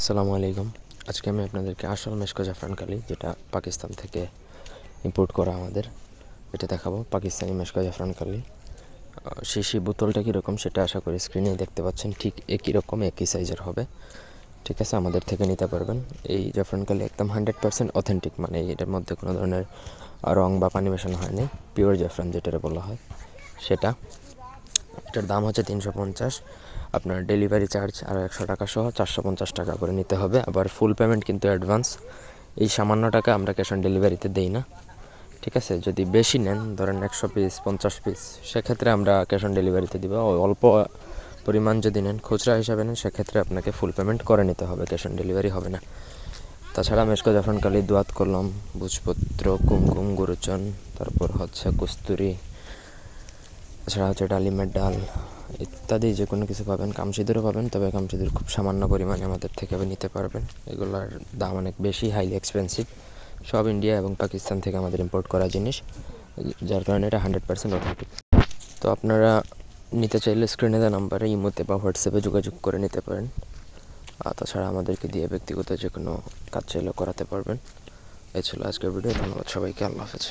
আসসালামু আলাইকুম। আজকে আমি আপনাদেরকে আসল মেশকো জাফরান কালি, যেটা পাকিস্তান থেকে ইম্পোর্ট করা আমাদের, এটা দেখাবো। পাকিস্তানি মেশকো জাফরান কালি। শিশি বোতলটা কীরকম সেটা আশা করি স্ক্রিনে দেখতে পাচ্ছেন। ঠিক একই রকম, একই সাইজের হবে। ঠিক আছে, আমাদের থেকে নিতে পারবেন। এই জাফরান কালি একদম হান্ড্রেড পার্সেন্ট অথেন্টিক মানে এটার মধ্যে কোনো ধরনের রং বা পানি মেশানো হয়নি। পিওর জাফরান যেটা বলা হয়, সেটা। এটার দাম হচ্ছে তিনশো পঞ্চাশ। আপনার ডেলিভারি চার্জ আরও একশো টাকা সহ চারশো পঞ্চাশ টাকা করে নিতে হবে। আবার ফুল পেমেন্ট কিন্তু অ্যাডভান্স এই সামান্য টাকা আমরা ক্যাশ অন ডেলিভারিতে দেই না। ঠিক আছে? যদি বেশি নেন, ধরেন একশো পিস পঞ্চাশ পিস সেক্ষেত্রে আমরা ক্যাশ অন ডেলিভারিতে দিব। অল্প পরিমাণ যদি নেন, খুচরা হিসাবে নেন, সেক্ষেত্রে আপনাকে ফুল পেমেন্ট করে নিতে হবে। ক্যাশ অন ডেলিভারি হবে না। তাছাড়া মেশকো জাফরান কালি দোয়াত করলাম, ভোজপত্র, কুমকুম, গুরুচন, তারপর হচ্ছে কস্তুরি এছাড়া হচ্ছে ডালিমের ডাল ইত্যাদি যে কোনো কিছু পাবেন, কামসিদুরও পাবেন, তবে কামসিদুর খুব সামান্য পরিমাণে আমাদের থেকে নিতে পারবেন। এগুলোর দাম অনেক বেশি হাইলি এক্সপেন্সিভ সব ইন্ডিয়া এবং পাকিস্তান থেকে আমাদের ইম্পোর্ট করা জিনিস, যার কারণে এটা হান্ড্রেড পার্সেন্ট অথেন্টিক তো আপনারা নিতে চাইলে স্ক্রিনে দেওয়া নাম্বারে ইমোতে বা হোয়াটসঅ্যাপে যোগাযোগ করে নিতে পারেন। আর তাছাড়া আমাদেরকে দিয়ে ব্যক্তিগত যে কোনো কাজ চাইলেও করাতে পারবেন। এ ছিল আজকের ভিডিও ধন্যবাদ সবাইকে, আল্লাহ হাফেজ।